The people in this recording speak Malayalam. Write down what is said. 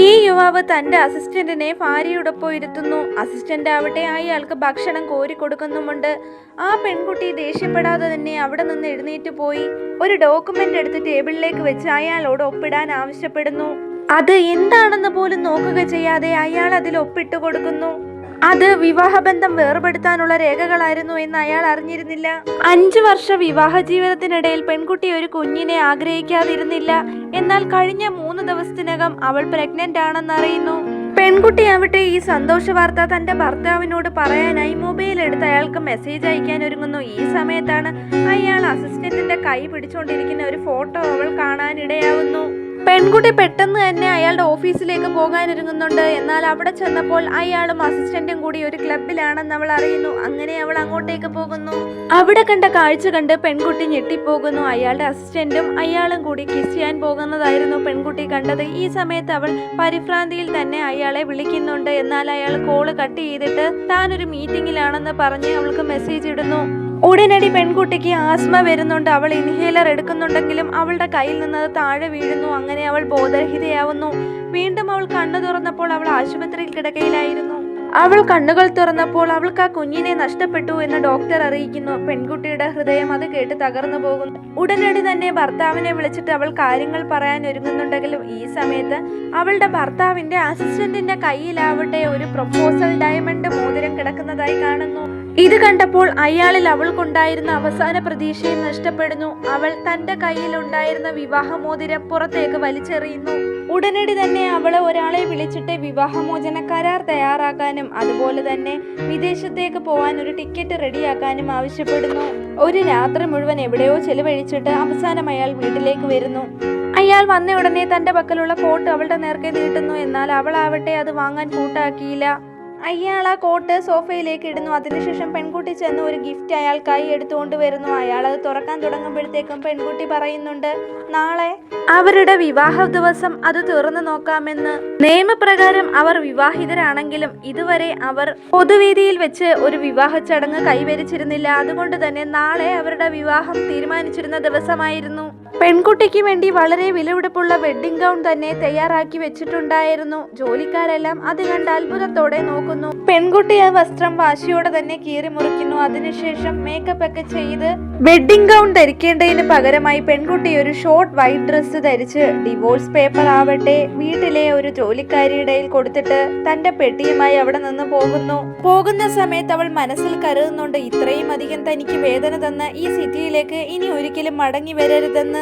ഈ യുവാവ് തന്റെ അസിസ്റ്റന്റിനെ ഭാര്യയോടൊപ്പം ഇരുത്തുന്നു. അസിസ്റ്റന്റ് ആവട്ടെ അയാൾക്ക് ഭക്ഷണം കോരി കൊടുക്കുന്നുമുണ്ട് ആ പെൺകുട്ടി ദേഷ്യപ്പെടാതെ തന്നെ അവിടെ നിന്ന് എഴുന്നേറ്റ് പോയി. ഒരു ഡോക്യുമെന്റ് എടുത്ത് ടേബിളിലേക്ക് വെച്ച് അയാളോട് ഒപ്പിടാൻ ആവശ്യപ്പെടുന്നു. അത് എന്താണെന്ന് പോലും നോക്കുക ചെയ്യാതെ അയാൾ അതിൽ ഒപ്പിട്ട് കൊടുക്കുന്നു അത് വിവാഹബന്ധം വേർപെടുത്താനുള്ള രേഖകളായിരുന്നു എന്ന് അയാൾ അറിഞ്ഞിരുന്നില്ല. അഞ്ചു വർഷ വിവാഹ ജീവിതത്തിനിടയിൽ പെൺകുട്ടി ഒരു കുഞ്ഞിനെ ആഗ്രഹിക്കാതിരുന്നില്ല. എന്നാൽ കഴിഞ്ഞ മൂന്ന് ദിവസത്തിനകം അവൾ പ്രഗ്നന്റ് ആണെന്ന് അറിയുന്നു പെൺകുട്ടി ആവട്ടെ ഈ സന്തോഷ വാർത്ത തന്റെ ഭർത്താവിനോട് പറയാനായി മൊബൈൽ എടുത്ത് അയാൾക്ക് മെസ്സേജ് അയക്കാൻ ഒരുങ്ങുന്നു. ഈ സമയത്താണ് അയാൾ അസിസ്റ്റന്റിന്റെ കൈ പിടിച്ചുകൊണ്ടിരിക്കുന്ന ഒരു ഫോട്ടോ അവൾ കാണാനിടയാവുന്നു. പെൺകുട്ടി പെട്ടെന്ന് തന്നെ അയാളുടെ ഓഫീസിലേക്ക് പോകാനൊരുങ്ങുന്നുണ്ട്. എന്നാൽ അവിടെ ചെന്നപ്പോൾ അയാളും അസിസ്റ്റന്റും കൂടി ഒരു ക്ലബിലാണെന്ന് അവൾ അറിയുന്നു. അങ്ങനെ അവൾ അങ്ങോട്ടേക്ക് പോകുന്നു. അവിടെ കണ്ട കാഴ്ച കണ്ട് പെൺകുട്ടി ഞെട്ടിപ്പോകുന്നു. അയാളുടെ അസിസ്റ്റന്റും അയാളും കൂടി കിസ് ചെയ്യാൻ പോകുന്നതായിരുന്നു പെൺകുട്ടി കണ്ടത്. ഈ സമയത്ത് അവൾ പരിഭ്രാന്തിയിൽ തന്നെ അയാളെ വിളിക്കുന്നുണ്ട്. എന്നാൽ അയാൾ കോൾ കട്ട് ചെയ്തിട്ട് താൻ ഒരു മീറ്റിംഗിലാണെന്ന് പറഞ്ഞ് അവൾക്ക് മെസ്സേജ് ഇടുന്നു. ഉടനടി പെൺകുട്ടിക്ക് ആസ്മ വരുന്നുണ്ട്. അവൾ ഇൻഹേലർ എടുക്കുന്നുണ്ടെങ്കിലും അവളുടെ കയ്യിൽ നിന്ന് അത് താഴെ വീഴുന്നു. അങ്ങനെ അവൾ ബോധരഹിതയാവുന്നു. വീണ്ടും അവൾ കണ്ണു തുറന്നപ്പോൾ അവൾ ആശുപത്രിയിൽ കിടക്കയിലായിരുന്നു. അവൾ കണ്ണുകൾ തുറന്നപ്പോൾ അവൾക്ക് ആ കുഞ്ഞിനെ നഷ്ടപ്പെട്ടു എന്ന് ഡോക്ടർ അറിയിക്കുന്നു. പെൺകുട്ടിയുടെ ഹൃദയം അത് കേട്ട് തകർന്നു പോകുന്നു. ഉടനടി തന്നെ ഭർത്താവിനെ വിളിച്ചിട്ട് അവൾ കാര്യങ്ങൾ പറയാൻ ഒരുങ്ങുന്നുണ്ടെങ്കിലും ഈ സമയത്ത് അവളുടെ ഭർത്താവിന്റെ അസിസ്റ്റന്റിന്റെ കയ്യിലാവട്ടെ ഒരു പ്രൊപ്പോസൽ ഡയമണ്ട് മോതിരം കിടക്കുന്നതായി കാണുന്നു. ഇത് കണ്ടപ്പോൾ അയാളിൽ അവൾക്കുണ്ടായിരുന്ന അവസാന പ്രതീക്ഷയും നഷ്ടപ്പെടുന്നു. അവൾ തന്റെ കയ്യിലുണ്ടായിരുന്ന വിവാഹമോതിരം പുറത്തേക്ക് വലിച്ചെറിയുന്നു. ഉടനടി തന്നെ അവളെ ഒരാളെ വിളിച്ചിട്ട് വിവാഹമോചന കരാർ തയ്യാറാക്കാനും അതുപോലെ തന്നെ വിദേശത്തേക്ക് പോകാൻ ഒരു ടിക്കറ്റ് റെഡിയാക്കാനും ആവശ്യപ്പെടുന്നു. ഒരു രാത്രി മുഴുവൻ എവിടെയോ ചെലവഴിച്ചിട്ട് അവസാനം അയാൾ വീട്ടിലേക്ക് വരുന്നു. അയാൾ വന്ന ഉടനെ തന്റെ പക്കലുള്ള കോട്ട് അവളുടെ നേർക്കെ നീട്ടുന്നു. എന്നാൽ അവളാവട്ടെ അത് വാങ്ങാൻ കൂട്ടാക്കിയില്ല. അയാൾ ആ കോട്ട് സോഫയിലേക്ക് ഇടുന്നു. അതിനുശേഷം പെൺകുട്ടി ചെന്ന് ഒരു ഗിഫ്റ്റ് അയാൾക്കായി എടുത്തുകൊണ്ട് വരുന്നു. അയാൾ അത് തുറക്കാൻ തുടങ്ങുമ്പോഴത്തേക്കും പെൺകുട്ടി പറയുന്നുണ്ട് നാളെ അവരുടെ വിവാഹ ദിവസം അത് തുറന്നു നോക്കാമെന്ന്. നിയമപ്രകാരം അവർ വിവാഹിതരാണെങ്കിലും ഇതുവരെ അവർ പൊതുവേദിയിൽ വെച്ച് ഒരു വിവാഹ ചടങ്ങ് കൈവരിച്ചിരുന്നില്ല. അതുകൊണ്ട് തന്നെ നാളെ അവരുടെ വിവാഹം തീരുമാനിച്ചിരുന്ന ദിവസമായിരുന്നു. പെൺകുട്ടിക്ക് വേണ്ടി വളരെ വിലപിടിപ്പുള്ള വെഡ്ഡിംഗ് ഗൗൺ തന്നെ തയ്യാറാക്കി വെച്ചിട്ടുണ്ടായിരുന്നു. ജോലിക്കാരെല്ലാം അത് കണ്ട് അത്ഭുതത്തോടെ നോക്കുന്നു. പെൺകുട്ടി ആ വസ്ത്രം വാശിയോടെ തന്നെ കീറി മുറിക്കുന്നു. അതിനുശേഷം മേക്കപ്പ് ഒക്കെ ചെയ്ത് വെഡ്ഡിംഗ് ഗൗൺ ധരിക്കേണ്ടതിന് പകരമായി പെൺകുട്ടി ഒരു ഷോർട്ട് വൈറ്റ് ഡ്രസ്സ് ധരിച്ച് ഡിവോഴ്സ് പേപ്പർ ആവട്ടെ വീട്ടിലെ ഒരു ജോലിക്കാരിയുടെ കൊടുത്തിട്ട് തന്റെ പെട്ടിയുമായി അവിടെ നിന്ന് പോകുന്നു. പോകുന്ന സമയത്ത് അവൾ മനസ്സിൽ കരുതുന്നുണ്ട് ഇത്രയും അധികം തനിക്ക് വേദന തന്ന ഈ സിറ്റിയിലേക്ക് ഇനി ഒരിക്കലും മടങ്ങി വരരുതെന്ന്.